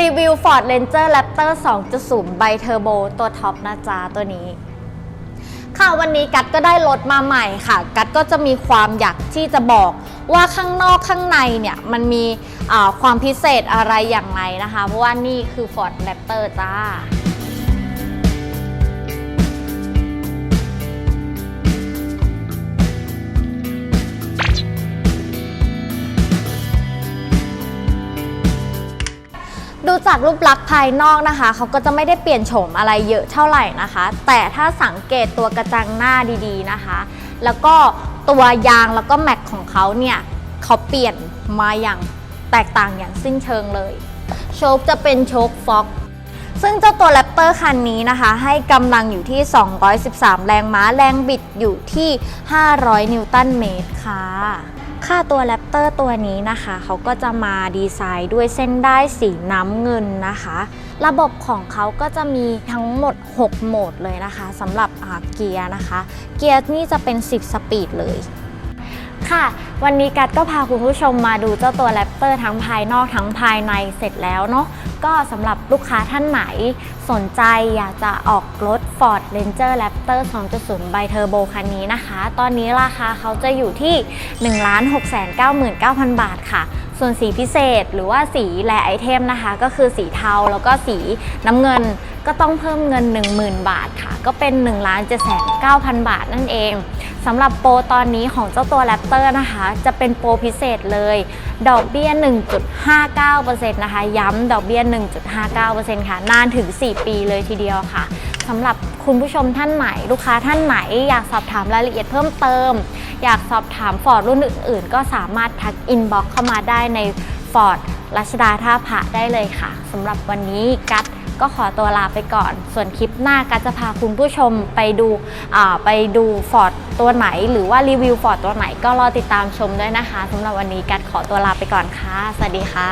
รีวิว Ford Ranger Raptor 2.0ใบเทอร์โบตัวท็อปนะจ๊ะตัวนี้ ค่ะวันนี้กัดก็ได้รถมาใหม่ค่ะ กัดก็จะมีความอยากที่จะบอกว่าข้างนอกข้างในเนี่ยมันมีความพิเศษอะไรอย่างไรนะคะ เพราะว่านี่คือ Ford Raptor จ้า ดูจากรูปลักษณ์ภายนอกนะคะเขาก็จะไม่ได้เปลี่ยนโฉมอะไรเยอะเท่าไหร่นะคะ แต่ถ้าสังเกตตัวกระจังหน้าดีๆนะคะ แล้วก็ตัวยางแล้วก็แม็กของเขาเนี่ยเขาเปลี่ยนมาอย่างแตกต่างอย่างสิ้นเชิงเลย โชคจะเป็นโชคฟ็อกซึ่งเจ้าตัวแรปเตอร์คันนี้นะคะ ให้กำลังอยู่ที่ 213 แรงม้าแรงบิดอยู่ที่ 500 นิวตันเมตรค่ะ ค่าตัวแรปเตอร์ตัวนี้นะคะเขาก็จะมาดีไซน์ด้วยเส้นได้ายสีน้ำเงินนะคะ ระบบของเขาก็จะมีทั้งหมด 6 โหมดเลยนะคะสำหรับเกียร์นะคะ เกียร์นี่จะเป็น 10 สปีดเลย ค่ะ วันนี้กัดก็พาคุณผู้ชมมาดูเจ้าตัวแรปเตอร์ทั้งภายนอกทั้งภายในเสร็จแล้วเนาะก็สำหรับลูกค้าท่านไหน สนใจอยากจะออกรถ Ford Ranger Raptor 2.0ใบเทอร์โบคันนี้นะคะ ตอนนี้ราคาเขาจะอยู่ที่ 1,699,000 บาทค่ะ ส่วนสีพิเศษหรือว่าสีและไอเทมนะคะ ก็คือสีเทาแล้วก็สีน้ำเงินก็ต้องเพิ่มเงิน 10,000 บาทค่ะ ก็เป็น 1,79,000 บาทนั่นเอง สำหรับโปรตอนนี้ของเจ้าตัวแรปเตอร์นะคะ จะเป็นโปรพิเศษเลย ดอกเบี้ย 1.59%นะคะ ย้ำดอกเบี้ย 1.59%ค่ะ นานถึง 4 ปีเลยทีเดียวค่ะสำหรับคุณผู้ชมท่านไหน ลูกค้าท่านไหน อยากสอบถามรายละเอียดเพิ่มเติม อยากสอบถามฟอร์ดรุ่นอื่น ๆ ก็สามารถทักอินบ็อกเข้ามาได้ในฟอร์ดรัชดาท่าพระได้เลยค่ะสำหรับวันนี้กัดก็ขอตัวลาไปก่อน ส่วนคลิปหน้าก็จะพาคุณผู้ชมไปดูไปดูฟอร์ดตัวไหน หรือว่ารีวิวฟอร์ดตัวไหนก็รอติดตามชมด้วยนะคะสำหรับวันนี้กัดขอตัวลาไปก่อนค่ะ สวัสดีค่ะ